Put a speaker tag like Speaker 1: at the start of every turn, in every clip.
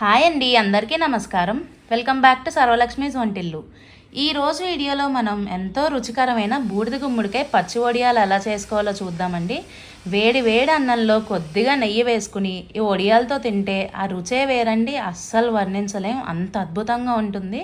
Speaker 1: Hi అండి అందరికీ నమస్కారం. వెల్కమ్ బ్యాక్ టు సర్వలక్ష్మీస్ వంటిల్లు. ఈరోజు వీడియోలో మనం ఎంతో రుచికరమైన బూడిద గుమ్మడికాయ పచ్చి వడియాలు ఎలా చేసుకోవాలో చూద్దామండి. వేడి వేడి అన్నంలో కొద్దిగా నెయ్యి వేసుకుని ఈ వడియాలతో తింటే ఆ రుచే వేరండి అస్సలు వర్ణించలేం అంత అద్భుతంగా ఉంటుంది.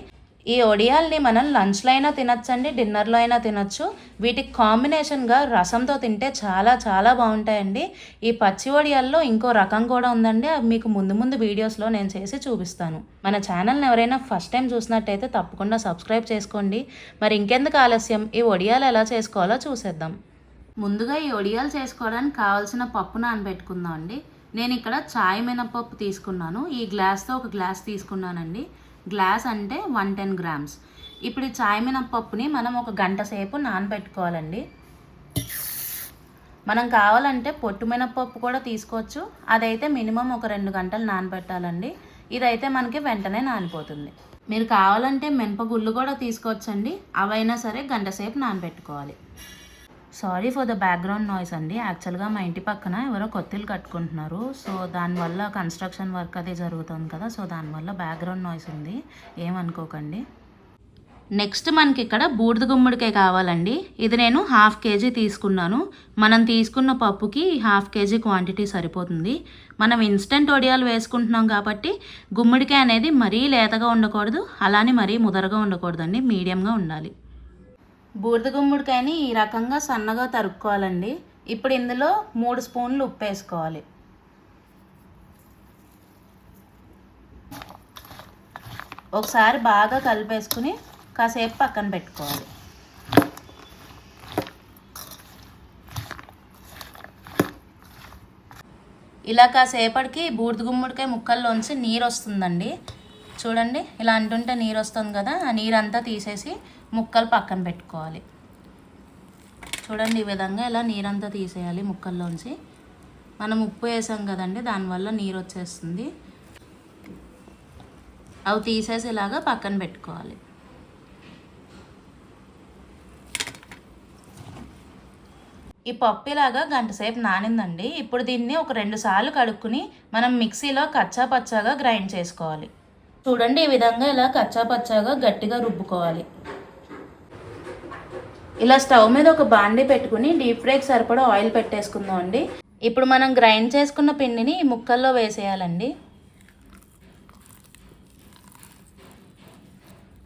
Speaker 1: ఈ ఒడియాల్ని మనం లంచ్లో అయినా తినచ్చండి డిన్నర్లో అయినా తినచ్చు. వీటికి కాంబినేషన్గా రసంతో తింటే చాలా చాలా బాగుంటాయండి. ఈ పచ్చి వడియాల్లో ఇంకో రకం కూడా ఉందండి. అవి మీకు ముందు ముందు వీడియోస్లో నేను చేసి చూపిస్తాను. మన ఛానల్ని ఎవరైనా ఫస్ట్ టైం చూసినట్టయితే తప్పకుండా సబ్స్క్రైబ్ చేసుకోండి. మరి ఇంకెందుకు ఆలస్యం? ఈ వడియాలు ఎలా చేసుకోవాలో చూసేద్దాం. ముందుగా ఈ వడియాలు చేసుకోవడానికి కావాల్సిన పప్పు నానబెట్టుకుందాం అండి నేను ఇక్కడ చాయ్ మినపప్పు తీసుకున్నాను. ఈ గ్లాస్తో ఒక గ్లాస్ తీసుకున్నానండి. గ్లాస్ అంటే వన్ టెన్ గ్రామ్స్. ఇప్పుడు ఈ చాయ్ మినప్పప్పుని మనం ఒక గంట సేపు నానబెట్టుకోవాలండి. మనం కావాలంటే పొట్టు మినప్పప్పు కూడా తీసుకోవచ్చు. అదైతే మినిమం ఒక రెండు గంటలు నానబెట్టాలండి. ఇదైతే మనకి వెంటనే నానిపోతుంది. మీరు కావాలంటే మినపగుళ్ళు కూడా తీసుకోవచ్చండి. అవైనా సరే గంట సేపు నానబెట్టుకోవాలి. Sorry for the background noise అండి. యాక్చువల్గా మా ఇంటి పక్కన ఎవరో కొత్తిల్లు కట్టుకుంటున్నారు. సో దానివల్ల కన్స్ట్రక్షన్ వర్క్ అది జరుగుతుంది కదా. సో దానివల్ల బ్యాక్గ్రౌండ్ నాయిస్ ఉంది. ఏమనుకోకండి నెక్స్ట్ మనకి ఇక్కడ బూడిద గుమ్మడికాయ కావాలండి. ఇది నేను హాఫ్ కేజీ తీసుకున్నాను. మనం తీసుకున్న పప్పుకి హాఫ్ కేజీ క్వాంటిటీ సరిపోతుంది. మనం ఇన్స్టెంట్ వడియాలు వేసుకుంటున్నాం కాబట్టి గుమ్మడికాయ అనేది మరీ లేతగా ఉండకూడదు. అలానే మరీ ముదరగా ఉండకూడదండి. మీడియంగా ఉండాలి. బూడిద గుమ్మడికాయని ఈ రకంగా సన్నగా తరుక్కోవాలండి. ఇప్పుడు ఇందులో మూడు స్పూన్లు ఉప్పు వేసుకోవాలి. ఒకసారి బాగా కలిపేసుకుని కాసేపు పక్కన పెట్టుకోవాలి. ఇలా కాసేపటికి బూడిద గుమ్మడికాయ ముక్కల్లోంచి నీరు వస్తుందండి. చూడండి ఇలా అంటుంటే నీరు వస్తుంది కదా ఆ నీరంతా తీసేసి ముక్కలు పక్కన పెట్టుకోవాలి. చూడండి ఈ విధంగా ఇలా నీరంతా తీసేయాలి ముక్కల్లోంచి. మనం ఉప్పు వేసాం కదండి దానివల్ల నీరు వచ్చేస్తుంది అవి తీసేసేలాగా పక్కన పెట్టుకోవాలి. ఈ పప్పు ఇలాగా గంట సేపు నానిందండి. ఇప్పుడు దీన్ని ఒక రెండు సార్లు కడుక్కుని మనం మిక్సీలో కచ్చా పచ్చాగా గ్రైండ్ చేసుకోవాలి. చూడండి ఈ విధంగా ఇలా కచ్చాపచ్చాగా గట్టిగా రుబ్బుకోవాలి. ఇలా స్టవ్ మీద ఒక బాండీ పెట్టుకుని డీప్ ఫ్రైకి సరిపడా ఆయిల్ పెట్టేసుకుందాం అండి ఇప్పుడు మనం గ్రైండ్ చేసుకున్న పిండిని ఈ ముక్కల్లో వేసేయాలండి.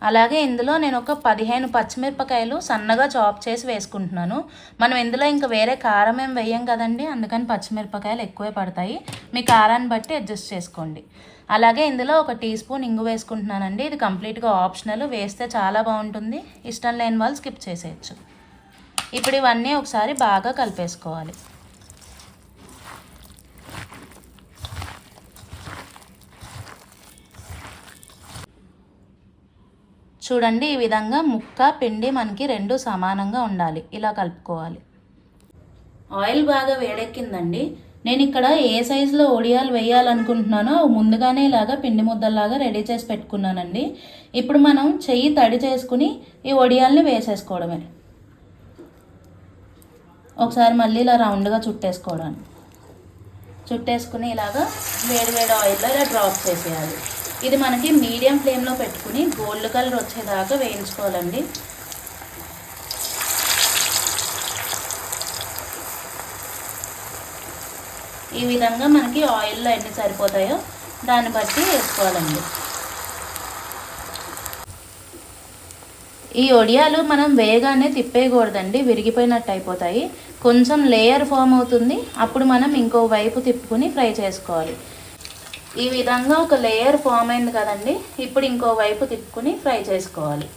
Speaker 1: అలాగే ఇందులో నేను ఒక పదిహేను పచ్చిమిరపకాయలు సన్నగా చాప్ చేసి వేసుకుంటున్నాను. మనం ఇందులో ఇంకా వేరే కారం ఏం వేయం కదండి? అందుకని పచ్చిమిరపకాయలు ఎక్కువే పడతాయి. మీ కారాన్ని బట్టి అడ్జస్ట్ చేసుకోండి. అలాగే ఇందులో ఒక టీ స్పూన్ ఇంగు వేసుకుంటున్నానండి. ఇది కంప్లీట్గా ఆప్షనల్. వేస్తే చాలా బాగుంటుంది. ఇష్టం లేని వాళ్ళు స్కిప్ చేసేయచ్చు. ఇప్పుడు ఇవన్నీ ఒకసారి బాగా కలిపేసుకోవాలి. చూడండి ఈ విధంగా ముక్క పిండి మనకి రెండు సమానంగా ఉండాలి. ఇలా కలుపుకోవాలి. ఆయిల్ బాగా వేడెక్కిందండి. నేను ఇక్కడ ఏ సైజులో ఒడియాలు వేయాలనుకుంటున్నానో ముందుగానే ఇలాగా పిండి ముద్దల్లాగా రెడీ చేసి పెట్టుకున్నానండి. ఇప్పుడు మనం చెయ్యి తడి చేసుకుని ఈ ఒడియాల్ని వేసేసుకోవడమే. ఒకసారి మళ్ళీ ఇలా రౌండ్గా చుట్టేసుకోవడం చుట్టేసుకుని ఇలాగా వేడి వేడి ఆయిల్లో ఇలా డ్రాప్ చేసేయాలి. ఇది మనకి మీడియం ఫ్లేమ్లో పెట్టుకుని గోల్డ్ కలర్ వచ్చేదాకా వేయించుకోవాలండి. ఈ విధంగా మనకి ఆయిల్లో ఎన్ని సరిపోతాయో దాన్ని బట్టి వేసుకోవాలండి. ఈ ఒడియాలు మనం వేగానే తిప్పేయకూడదండి విరిగిపోయినట్టు అయిపోతాయి. కొంచెం లేయర్ ఫామ్ అవుతుంది అప్పుడు మనం ఇంకో వైపు తిప్పుకుని ఫ్రై చేసుకోవాలి. ఈ విధంగా ఒక లేయర్ ఫామ్ అయింది కదండి. ఇప్పుడు ఇంకో వైపు తిప్పుకుని ఫ్రై చేసుకోవాలి.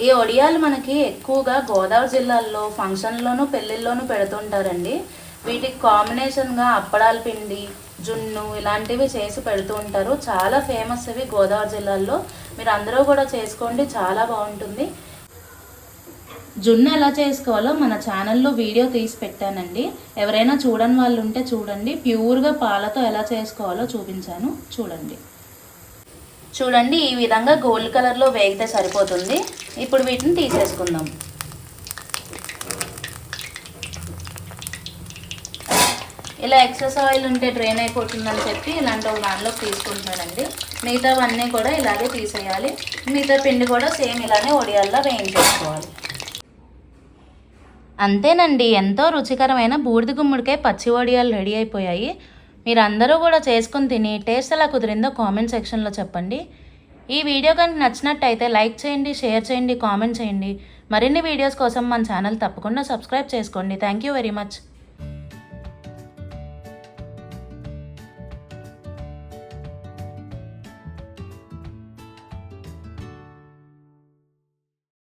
Speaker 1: ఈ ఒడియాలు మనకి ఎక్కువగా గోదావరి జిల్లాల్లో ఫంక్షన్లోనూ పెళ్ళిళ్ళలోనూ పెడుతుంటారండి. వీటికి కాంబినేషన్గా అప్పడాల పిండి జున్ను ఇలాంటివి చేసి పెడుతూ ఉంటారు. చాలా ఫేమస్ ఇవి గోదావరి జిల్లాల్లో. మీరు అందరూ కూడా చేసుకోండి చాలా బాగుంటుంది. జున్ను ఎలా చేసుకోవాలో మన ఛానల్లో వీడియో తీసి పెట్టానండి. ఎవరైనా చూడని వాళ్ళు ఉంటే చూడండి. ప్యూర్గా పాలతో ఎలా చేసుకోవాలో చూపించాను. చూడండి. చూడండి ఈ విధంగా గోల్డ్ కలర్లో వేగితే సరిపోతుంది. ఇప్పుడు వీటిని తీసేసుకుందాం. ఇలా ఎక్సెస్ ఆయిల్ ఉంటే డ్రైన్ అయిపోతుందని చెప్పి ఇలాంటి ఒక దానిలోకి తీసుకుంటున్నానండి. మిగతావన్నీ కూడా ఇలాగే తీసేయాలి. మిగతా పిండి కూడా సేమ్ ఇలానే ఒడియాల్లో వేయించేసుకోవాలి. అంతేనండి ఎంతో రుచికరమైన బూడిద గుమ్మడికాయ పచ్చి వడియాలు రెడీ అయిపోయాయి. మీరందరూ కూడా చేసుకుని తిని టేస్ట్ ఎలా కుదిరిందో కామెంట్ సెక్షన్లో చెప్పండి. ఈ వీడియో కనుక నచ్చినట్టయితే లైక్ చేయండి షేర్ చేయండి కామెంట్ చేయండి. మరిన్ని వీడియోస్ కోసం మన ఛానల్ తప్పకుండా సబ్స్క్రైబ్ చేసుకోండి. Thank you very much.